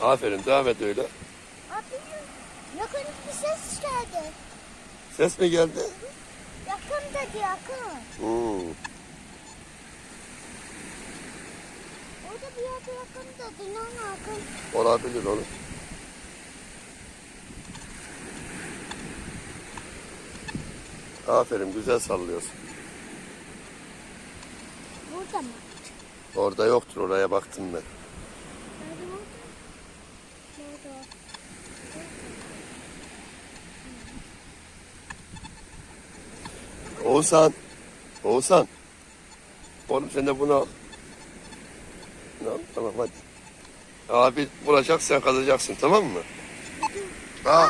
Aferin devam et öyle. Abi yakın bir ses geldi. Ses mi geldi? Yakın dedi yakın. Hmm. Orada bir yerde yakın dedi. Ne yakın? Olabilir oğlum. Aferin güzel sallıyorsun. Burada mı? Orada yoktur oraya baktım ben. Nerede orada? Nerede? Oğuzhan. Oğuzhan. Oğlum sen de bunu al. Al, tamam hadi. Abi bulacak sen kazacaksın tamam mı? Aa.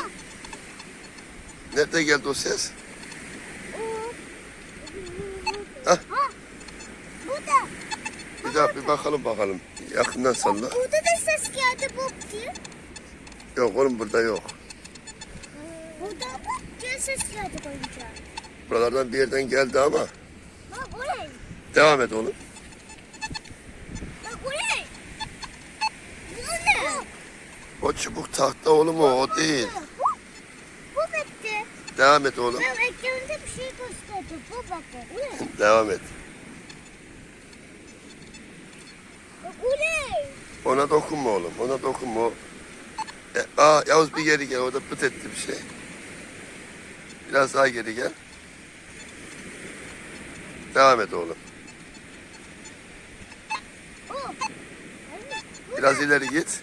Nerede geldi o ses? Hah. Ha, burada. Bir daha bir bakalım bakalım. Yakından salla. Burada da ses geldi bu diye. Yok oğlum burada yok. Burada bak diye ses geldi koyunca. Buralardan bir yerden geldi ama. Bak. Devam et oğlum. Bak? O çubuk tahta oğlum o, o değil. Bu, bitti. Devam et oğlum. Ben ekranda bir şey gösterdi. Bu bakın. Oraya. Devam et. Bak oraya. Ona dokunma oğlum. Ona dokunma. E, aa Yavuz bir geri gel. Orada pıt etti bir şey. Biraz daha geri gel. Devam et oğlum. Biraz ileri git.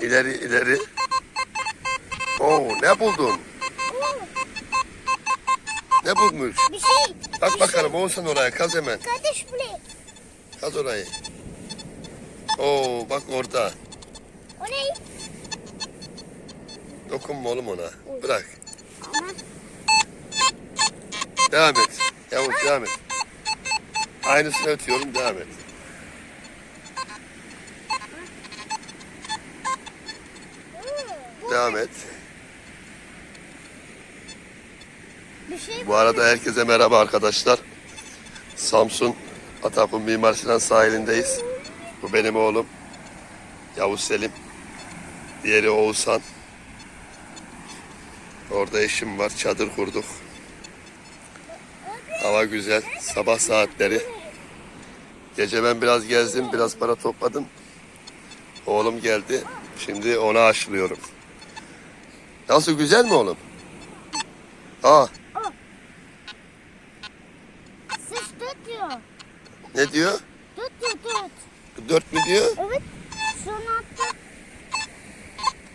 İleri ileri. Oo ne buldun? Ne bulmuş? Bir şey. Bak bakalım olsan oraya kaz hemen. Kardeş buraya. Kaz orayı. Oo bak orada. O ne? Dokunma oğlum ona. Bırak. Ama Devam et. Yavuz devam et. Aynısını ötüyorum devam et. Devam et. Bu arada herkese merhaba arkadaşlar. Samsun Atakum Mimar Sinan sahilindeyiz. Bu benim oğlum. Yavuz Selim. Diğeri Oğuzhan. Orada eşim var. Çadır kurduk. Hava güzel. Sabah saatleri. Gece ben biraz gezdim. Biraz para topladım. Oğlum geldi. Şimdi ona aşılıyorum. Nasıl güzel mi oğlum? Aa ses dört diyor. ne diyor? Dört diyor dört. Dört mü diyor? Evet. Şunu attı.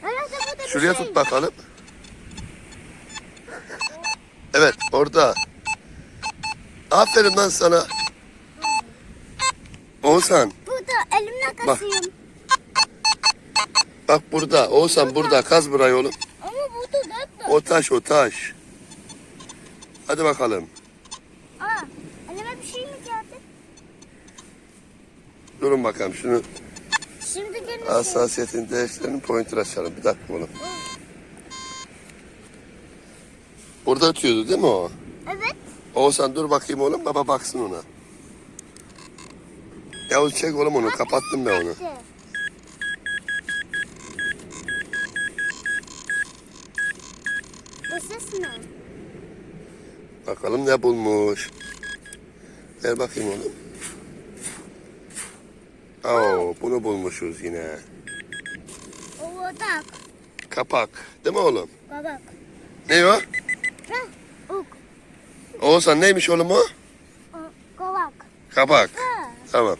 Herhalde burada bir Şuraya şey. tut bakalım. Evet orada. Aferin lan sana. Oğuzhan Burada elimle Bak. kasıyorum. bak burada. Oğuzhan burada. Kaz burayı oğlum. Ama burada dört. O taş o taş. Hadi bakalım. Aa, elime bir şey mi geldi? Durun bakalım şunu Şimdi gene şey. hassasiyetini değiştirelim. Pointer açalım. Bir dakika oğlum. Burada ötüyordu değil mi o? Evet. Oğuzhan dur bakayım oğlum. Baba baksın ona. Yavuz çek oğlum onu. Kapattım ben onu. Bu ses ne? Bakalım ne bulmuş. Ver bakayım oğlum. Oo, bunu bulmuşuz yine. O odak. Kapak. Değil mi oğlum? Babak. Ne o? Oğuzhan neymiş oğlum o? Kovak. Kapak. Ha. Tamam.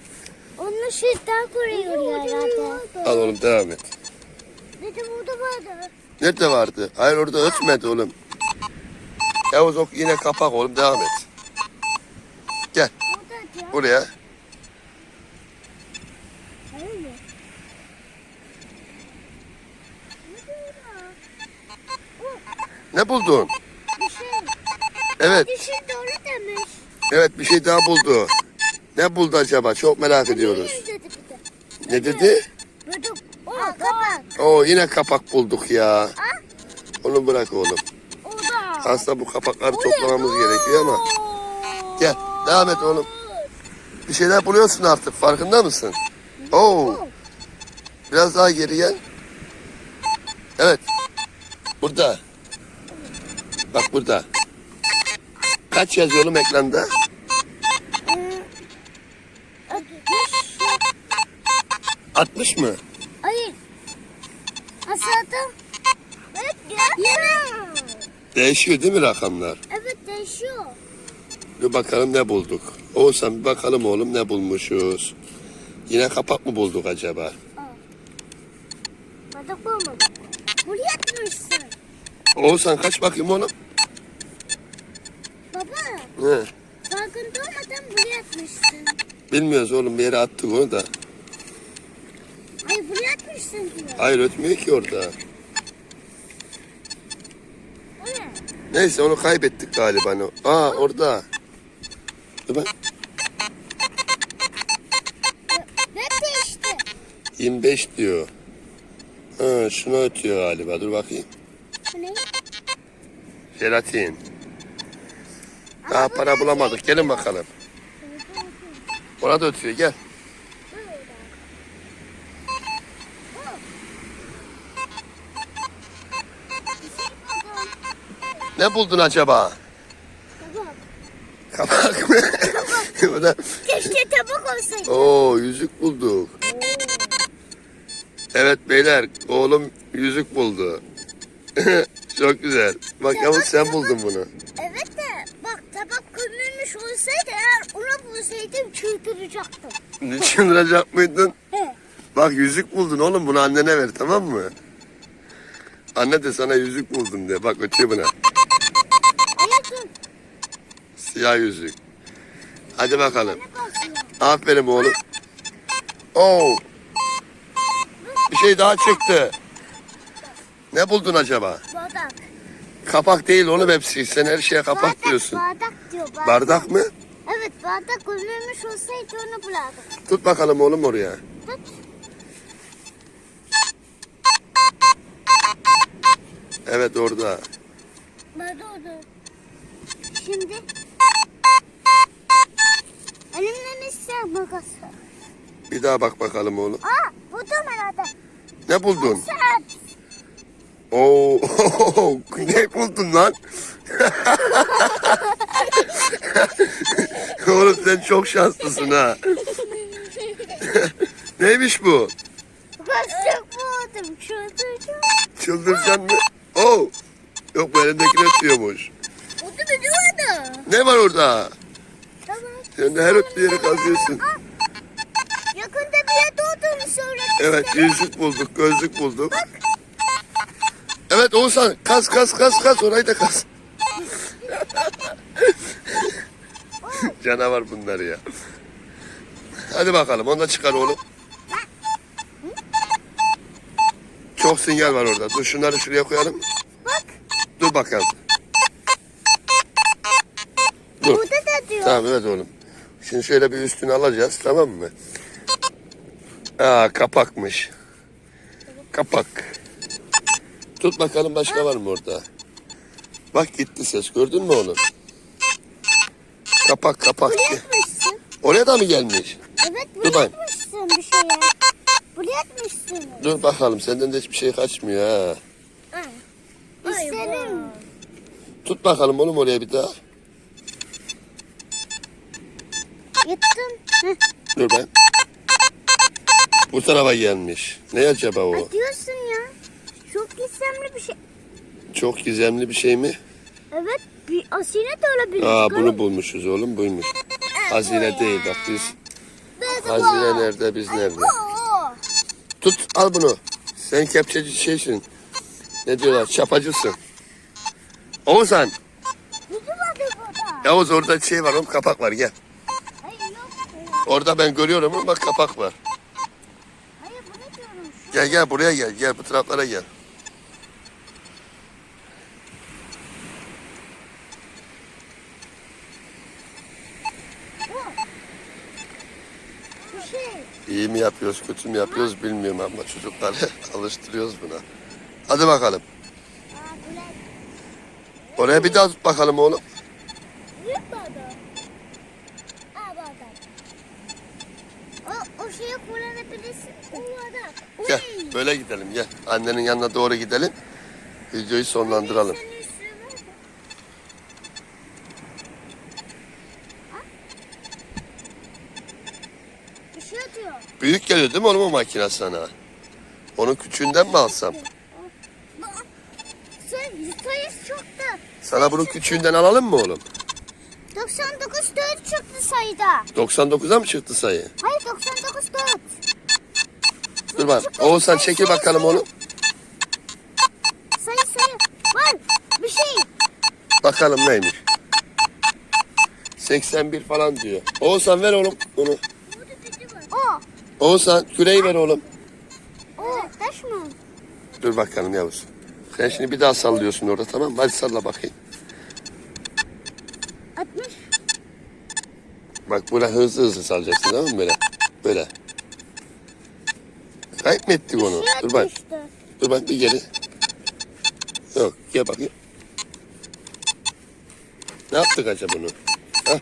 Şey daha koruyor herhalde. Al oğlum devam et. Bir de burada vardı. Nerede vardı? Hayır orada ötmedi oğlum. Yavuz ok yine kapak oğlum devam et. Gel buraya. Ne buldun? Evet. Bir şey doğru demiş. Evet bir şey daha buldu. Ne buldu acaba? Çok merak ediyoruz. Ne dedi? Buldum. O kapak. Oo yine kapak bulduk ya. Ha? Onu bırak oğlum. O da. Aslında bu kapakları toplamamız gerekiyor ama. Gel devam et oğlum. Bir şeyler buluyorsun artık farkında mısın? Oo. Biraz daha geri gel. Evet. Burada. Bak burada. Kaç yazıyor oğlum ekranda? Ee, 60. 60 mı? Hayır. Aşağıda. Evet. Değişiyor değil mi rakamlar? Evet değişiyor. Bir bakalım ne bulduk. Oğuzhan bir bakalım oğlum ne bulmuşuz. Yine kapak mı bulduk acaba? Bardak olmadı. Buraya atmışsın. Oğuzhan kaç bakayım oğlum? He. farkında olmadan buraya atmışsın. Bilmiyoruz oğlum bir yere attık onu da. Ay buraya atmışsın diyor. Hayır ötmüyor ki orada. O ne? Neyse onu kaybettik galiba. Ne- Aa orada. Dur bak. Ve değişti. 25 diyor. Ha, şuna ötüyor galiba. Dur bakayım. Bu ne? Jelatin. Daha para bulamadık. Gelin bakalım. Orada ötüyor gel. Ne buldun acaba? Kapak mı? Bu da- keşke tabak olsaydı. Oo yüzük bulduk. Evet beyler oğlum yüzük buldu. Çok güzel. Bak Yavuz sen buldun bunu. Evet de bak tabak kömürmüş olsaydı eğer onu bulsaydım çıldıracaktım. Ne çıldıracak mıydın? He. Bak yüzük buldun oğlum bunu annene ver tamam mı? Anne de sana yüzük buldum de. Bak ötüyor buna. Hayatım Siyah yüzük. Hadi bakalım. Aferin oğlum. Oo. Bir şey daha çıktı. Ne buldun acaba? Bardak. Kapak değil oğlum hepsi. Sen her şeye kapak bardak, diyorsun. Bardak diyor bardak. Bardak mı? Evet bardak kömürmüş olsaydı onu bulardık. Tut bakalım oğlum oraya. Tut. Evet orada. Nerede oldu? Şimdi elimden ister makası. Bir daha bak bakalım oğlum. Aa buldum herhalde. Ne buldun? Saat. Oo, ne buldun lan? Oğlum sen çok şanslısın ha. Neymiş bu? Bastık buldum. Çıldırdım. Çıldıracaksın mı? Oo. Yok bu elindekini ötüyormuş. O da beni orada. Ne var orada? Tamam. Sen de her öttüğü yeri kazıyorsun. Aa, Yakında bir yerde olduğunu söyledim. Evet yüzük bulduk, gözlük bulduk. Evet Oğuzhan kaz kaz kaz kaz orayı da kaz. Canavar bunlar ya. Hadi bakalım onu da çıkar oğlum. Çok sinyal var orada. Dur şunları şuraya koyalım. Bak Dur bakalım. Dur. burada da diyor. Tamam evet oğlum. Şimdi şöyle bir üstünü alacağız tamam mı? Aa kapakmış. Kapak. Tut bakalım başka var mı orada? Bak gitti ses gördün mü oğlum? Kapak kapak. Buraya atmışsın. Oraya da mı gelmiş? Evet Dur buraya bakayım. atmışsın bir şeye. Buraya atmışsın. Dur bakalım senden de hiçbir şey kaçmıyor ha. İsterim. Tut bakalım oğlum oraya bir daha. Yıttım. Heh. Dur ben. Bu tarafa gelmiş. Ne acaba o? Ay diyorsun ya. Çok gizemli bir şey. Çok gizemli bir şey mi? Evet bir asine de olabilir. Aa bunu bulmuşuz oğlum buymuş. Hazine değil bak biz. Hazine nerede biz nerede? Tut al bunu. Sen kepçeci şeysin. Ne diyorlar çapacısın. Oğuzhan. Yavuz orada şey var oğlum kapak var gel. Hayır yok. Orada ben görüyorum ama bak kapak var. Gel gel buraya gel gel bu taraflara gel. Bu şey. İyi mi yapıyoruz kötü mü yapıyoruz bilmiyorum ama çocukları alıştırıyoruz buna. Hadi bakalım. Oraya bir daha tut bakalım oğlum. O, o şeyi kullanabilirsin. Ovada. Gel böyle gidelim gel. Annenin yanına doğru gidelim. Videoyu sonlandıralım. Senin üstüne var mı? Ha? Bir şey atıyor. Büyük geliyor değil mi oğlum o makine sana? Onun küçüğünden mi alsam? Sayısı çoktu. Sana bunun küçüğünden alalım mı oğlum? 99 4 çıktı sayıda. 99'a mı çıktı sayı? Hayır 99 4. Dur bak. Oğuzhan çekil bakalım oğlum. Sayı sayı. Var bir şey. Bakalım neymiş. 81 falan diyor. Oğuzhan ver oğlum bunu. Oğuzhan küreği ver oğlum. O. Taş mı? Dur bakalım Yavuz. Sen şimdi bir daha sallıyorsun orada tamam mı? Hadi salla bakayım. 60. Bak böyle hızlı hızlı sallayacaksın tamam mı böyle? Böyle. Kayıp mı ettik onu? Dur bak. düştü. Dur bak bir geri. Yok gel bakayım. Ne yaptık acaba bunu? Hah,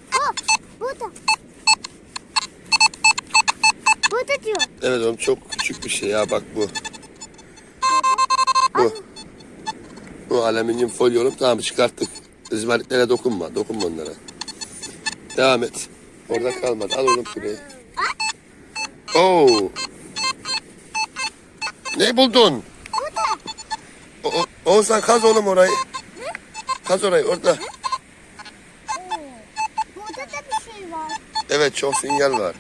O. Burada. Burada diyor. evet oğlum çok küçük bir şey ya bak bu. Bu. Bu alüminyum folyo oğlum tamam çıkarttık. İzmaritlere dokunma. Dokunma onlara. Devam et. Orada kalmadı. Al oğlum şurayı. Oo. Ne buldun? O, o, Oğuzhan kaz oğlum orayı. Kaz orayı orada. Burada da bir şey var. Evet çok sinyal var.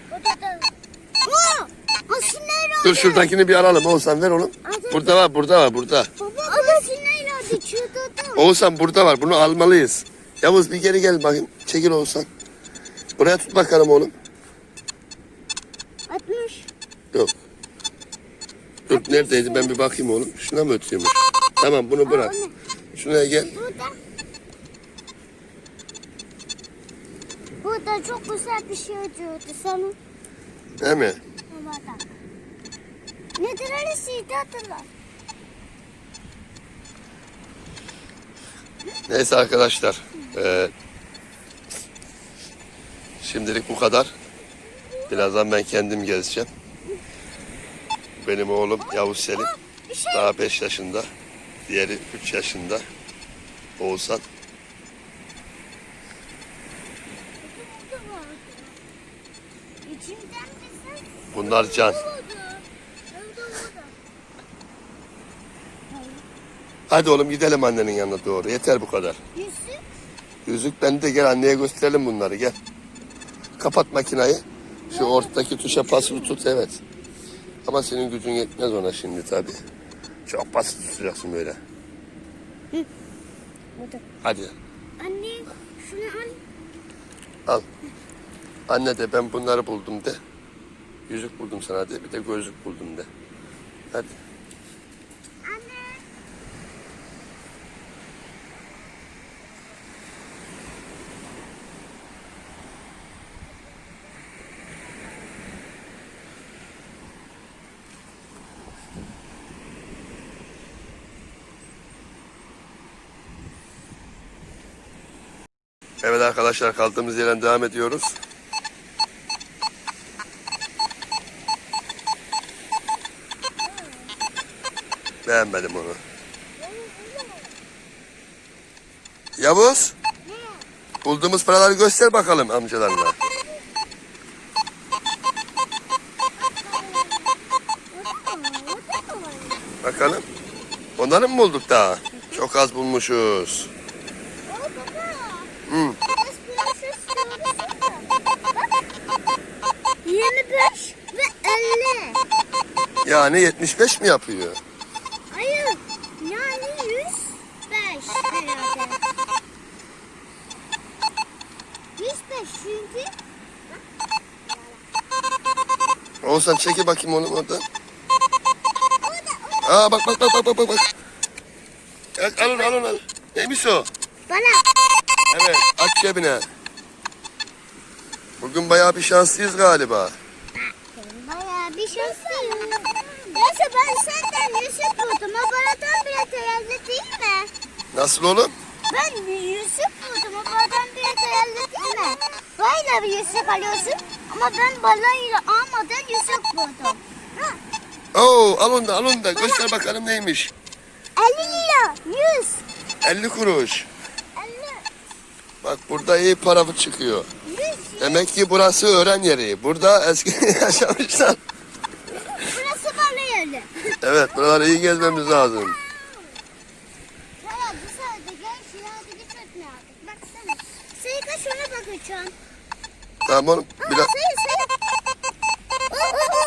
Dur şuradakini bir alalım Oğuzhan ver oğlum. Burada var burada var burada. Baba hasinler adı çıldırdım. Oğuzhan burada var bunu almalıyız. Yavuz bir geri gel bakayım. Çekil Oğuzhan. Buraya tut bakalım oğlum. 60. Yok. Dur neredeydi ben bir bakayım oğlum. Şuna mı ötüyormuş? Tamam bunu bırak. Şuraya gel. Burada. Burada çok güzel bir şey ödüyordu sana. Değil mi? Babada. Nedir öylesiydi hatırlar. Neyse arkadaşlar. eee, şimdilik bu kadar. Birazdan ben kendim gezeceğim. Benim oğlum Yavuz Selim. Şey. Daha 5 yaşında. Diğeri 3 yaşında. Oğuzhan. Bunlar can. Hadi oğlum gidelim annenin yanına doğru. Yeter bu kadar. Yüzük. Yüzük bende gel anneye gösterelim bunları gel. Kapat makinayı. Şu ortadaki tuşa basılı tut evet. Ama senin gücün yetmez ona şimdi tabi. Çok basit tutacaksın böyle. Burada. Hadi Anne şunu al. al. Anne de ben bunları buldum de. Yüzük buldum sana de. Bir de gözlük buldum de. Hadi. Anne. Evet arkadaşlar kaldığımız yerden devam ediyoruz. Beğenmedim onu. Yavuz. Bulduğumuz paraları göster bakalım amcalarına. Bakalım. Onları mı bulduk daha? Çok az bulmuşuz. Yani 75 mi yapıyor? Hayır. Yani 105 herhalde. 105 çünkü Oğuzhan çeki bakayım onu oradan. Aa bak bak bak bak bak bak. al al onu. al. Neymiş o? bana Evet aç cebine. Bugün bayağı bir şanslıyız galiba. bayağı bir şanslıyım. Neyse ben senden Yusuf buldum. Baradan bile değerli değil mi? Nasıl oğlum? Ben Yusuf buldum. Baradan bile değerli değil mi? Böyle bir Yusuf alıyorsun. Ama ben balayla almadan Yusuf buldum. Oo al onu da al onu da. Göster bakalım neymiş. 50 lira. 100. 50 kuruş. 50. Bak burada iyi para çıkıyor. 100. Demek ki burası öğren yeri. Burada eski yaşamışlar. Evet buraları iyi gezmemiz lazım. Ya dışarıda gel şuraya hadi gitme artık. Baksana. Sayıka şuna bakacağım. Tamam oğlum. Biraz... sayı sayı.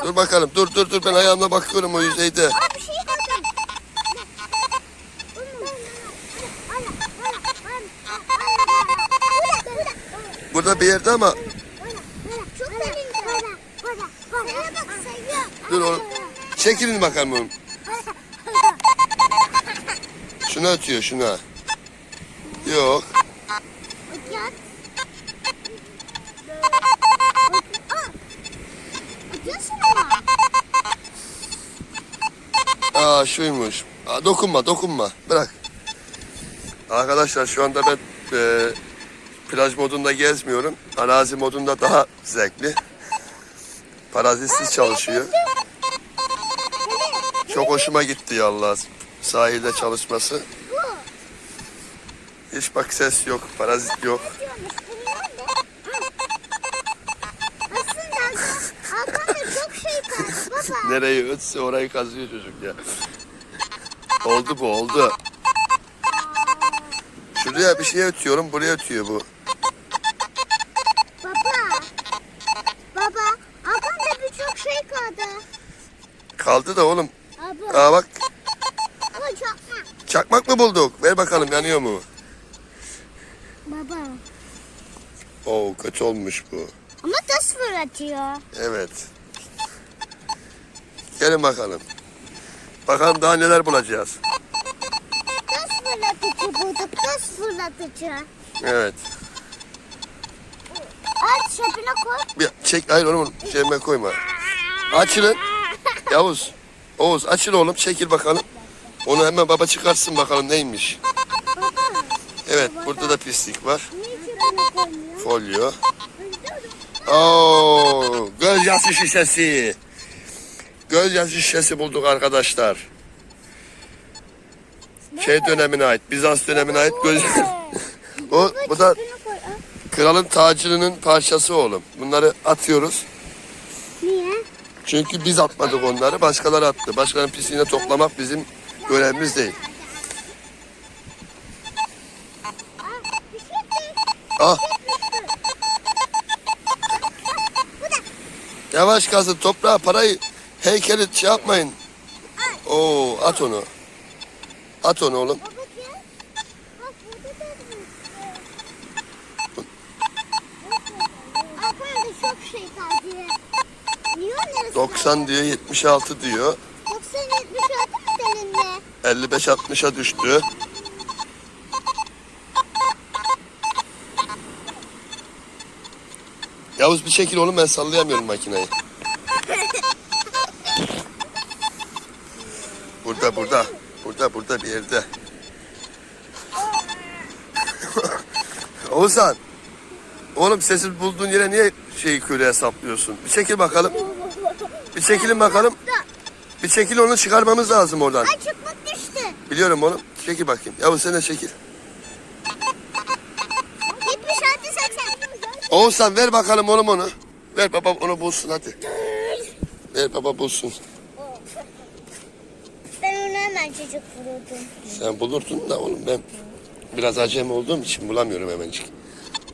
Dur bakalım dur dur dur ben ayağımla bakıyorum o yüzeyde. aa, bir şey bakın. Burada bir yerde ama Çok sayıya. dur oğlum. Çekilin bakalım oğlum. Şuna ötüyor şuna. Yok. Aa. Şuymuş. Aa, dokunma dokunma. Bırak. Arkadaşlar şu anda ben e, plaj modunda gezmiyorum. Arazi modunda daha zevkli. Parazisiz çalışıyor. Çok hoşuma gitti yallah. Sahilde çalışması. Hiç bak ses yok, parazit yok. Nereyi ötse orayı kazıyor çocuk ya. Oldu bu oldu. Şuraya bir şey ötüyorum, buraya ötüyor bu. Baba. Baba. Hakan da birçok şey kaldı. Kaldı da oğlum. Aa bak Ama çakmak mı bulduk? Ver bakalım yanıyor mu? Baba. Oo kötü olmuş bu. Ama tas fırlatıyor. Evet. Gelin bakalım. Bakalım daha neler bulacağız. Tas fırlatıcı bulduk. Tas fırlatıcı. Evet. Aç çöpüne koy. Bir çek hayır oğlum cebime koyma. Açılın. Yavuz. Oğuz açıl oğlum çekil bakalım. Onu hemen baba çıkarsın bakalım neymiş. Baba. Evet burada da pislik var. Folyo. Oo, gözyaşı şişesi. Gözyaşı şişesi bulduk arkadaşlar. Şey dönemine ait, Bizans dönemine ait göz. o bu da kralın tacının parçası oğlum. Bunları atıyoruz. Çünkü biz atmadık onları, başkaları attı. Başkalarının pisliğine toplamak bizim görevimiz değil. Ah, yavaş kazın toprağa parayı heykeli şey yapmayın. Oo, at onu. At onu oğlum. 90 diyor, 76 diyor. 90 76 mı seninle? 55-60'a düştü. Yavuz bir çekil oğlum ben sallayamıyorum makineyi. Burada burada. Burada burada bir yerde. Oğuzhan. Oğlum sesi bulduğun yere niye şeyi küreğe saplıyorsun? Bir çekil bakalım. Bir çekilin bakalım. Bir çekil onu çıkarmamız lazım oradan. Ay çıkmak düştü. Biliyorum oğlum. Çekil bakayım. Yavuz sen de çekil. 76 80. Oğuzhan ver bakalım oğlum onu. Ver babam onu bulsun hadi. Ver baba bulsun. Ben onu hemen çocuk vururdum. Sen bulurdun da oğlum ben biraz acemi olduğum için bulamıyorum hemencik.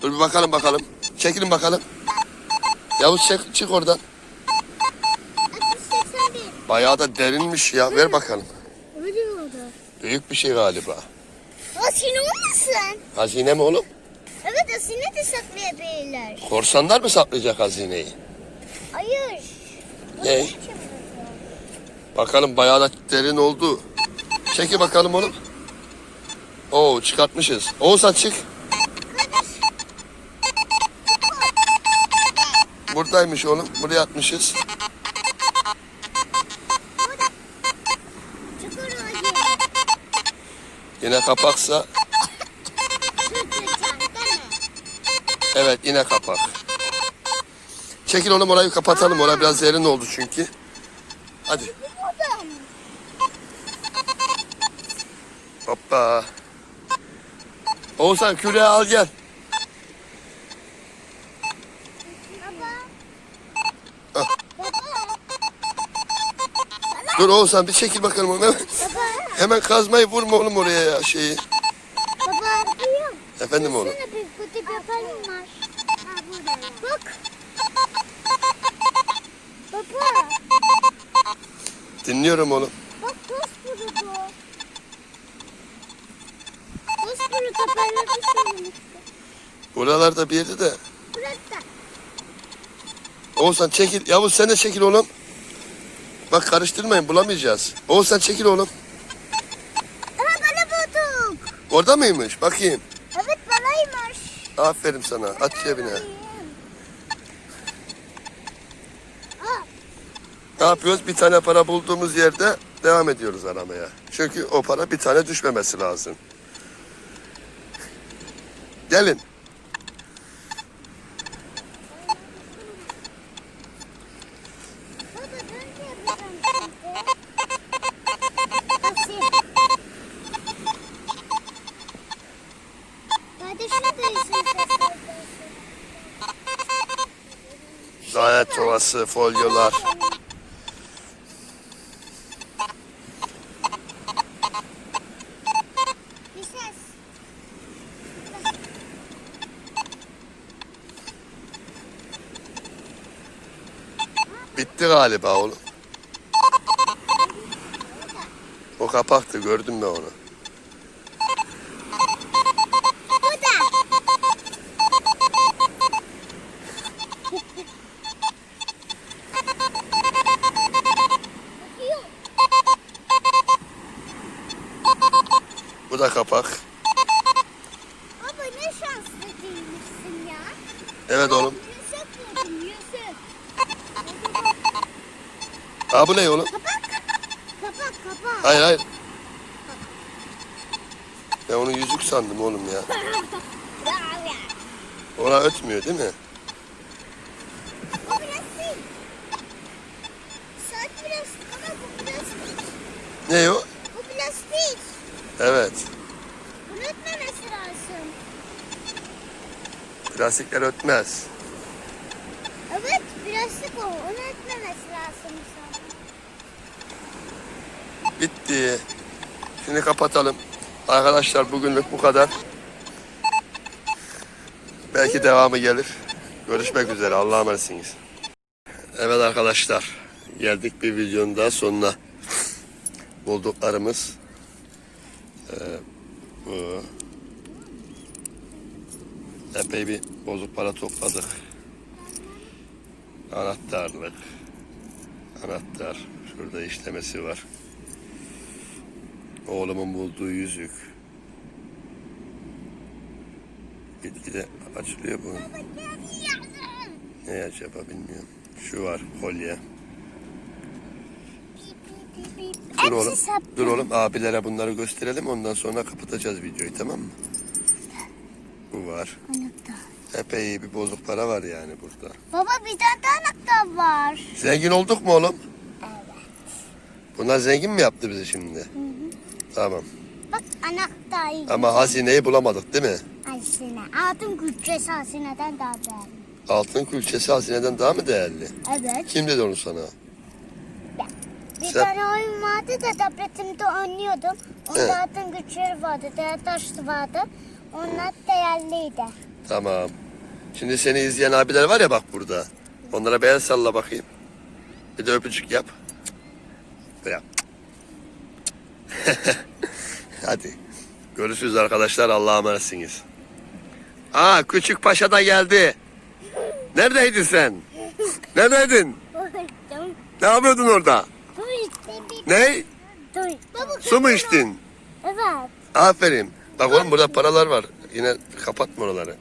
Dur bir bakalım bakalım. Çekilin bakalım. Yavuz çık, çık oradan. 81. Bayağı da derinmiş ya. Ver bakalım. Öyle oldu. Büyük bir şey galiba. Asine olmasın? Hazine mi oğlum? Evet asine de saklayabilirler. Korsanlar mı saklayacak hazineyi? Hayır. Ne? Bakalım bayağı da derin oldu. Çekil bakalım oğlum. Oo çıkartmışız. Oğuzhan çık. Buradaymış oğlum. Buraya atmışız. Yine kapaksa evet yine kapak. Çekil oğlum orayı kapatalım. Orası biraz derin oldu çünkü. Hadi. Hoppa. Oğuzhan küreği al gel. Baba. Dur Oğuzhan bir çekil bakalım. Hemen, Baba. Hemen kazmayı vurma oğlum oraya ya şeyi. Baba. Duyuyor. Efendim oğlum. Sana bir bir haberim var. Ha burada. Bak. Baba. Dinliyorum oğlum. Bak toz burudu. Toz burudu haberleri söylemişti. Buralarda bir yerde de. Burada. Oğuzhan çekil. Yavuz sen de çekil oğlum. Bak karıştırmayın bulamayacağız. Oğuzhan çekil oğlum. Orada mıymış? Bakayım. Evet balaymış. Aferin sana. At cebine. Ne yapıyoruz? Bir tane para bulduğumuz yerde devam ediyoruz aramaya. Çünkü o para bir tane düşmemesi lazım. Gelin. baba ben de yapacağım şimdi. Nasıl? Kardeşim de işin sesleri. Ovası, folyolar. Bitti galiba oğlum. O kapaktı gördüm ben onu. Da kapak. Baba ne şanslı değilmişsin ya. Evet oğlum. Yusuf. Aa bu ne oğlum? Kapak. Kapak kapak. Hayır hayır. Ben onu yüzük sandım oğlum ya. Ona ötmüyor değil mi? O ama bu. Ne o? Bu plastik. Evet. Bunu ötmemesi lazım. Plastikler ötmez. Evet plastik o. Onu ötmemesi lazım. Bitti. Şimdi kapatalım. Arkadaşlar bugünlük bu kadar. Belki devamı gelir. Görüşmek üzere. Allah'a emanetsiniz. Evet arkadaşlar. Geldik bir videonun daha sonuna. Bulduklarımız. Ee, bu. Epey bir bozuk para topladık. Anahtarlık. Anahtar. Şurada işlemesi var. Oğlumun bulduğu yüzük. Gitgide açılıyor bu. Ne acaba bilmiyorum. Şu var kolye. Dur oğlum. Dur oğlum abilere bunları gösterelim ondan sonra kapatacağız videoyu tamam mı? Var. Anahtar. Epey iyi bir bozuk para var yani burada. Baba bir tane daha anahtar var. Zengin olduk mu oğlum? Bunlar zengin mi yaptı bizi şimdi? Tamam. Bak anahtar. Ama hazineyi bulamadık değil mi? Hazine. Altın külçesi hazineden daha değerli. Altın külçesi hazineden daha mı değerli? Evet. Kim dedi onu sana? Bir Sen- tane oyun vardı da tabletimde oynuyordum. Onda Evet. altın güçleri vardı, değer taşlı vardı. Onlar değerliydi. Tamam. Şimdi seni izleyen abiler var ya bak burada. Onlara bir el salla bakayım. Bir de öpücük yap. Yap. Hadi. Görüşürüz arkadaşlar. Allah'a emanetsiniz. Aa küçük paşa da geldi. Neredeydin sen? Neredeydin? Ne yapıyordun orada? Ne? Baba, Su mu içtin? Evet. Aferin. Bak oğlum burada paralar var. Yine kapatma oraları.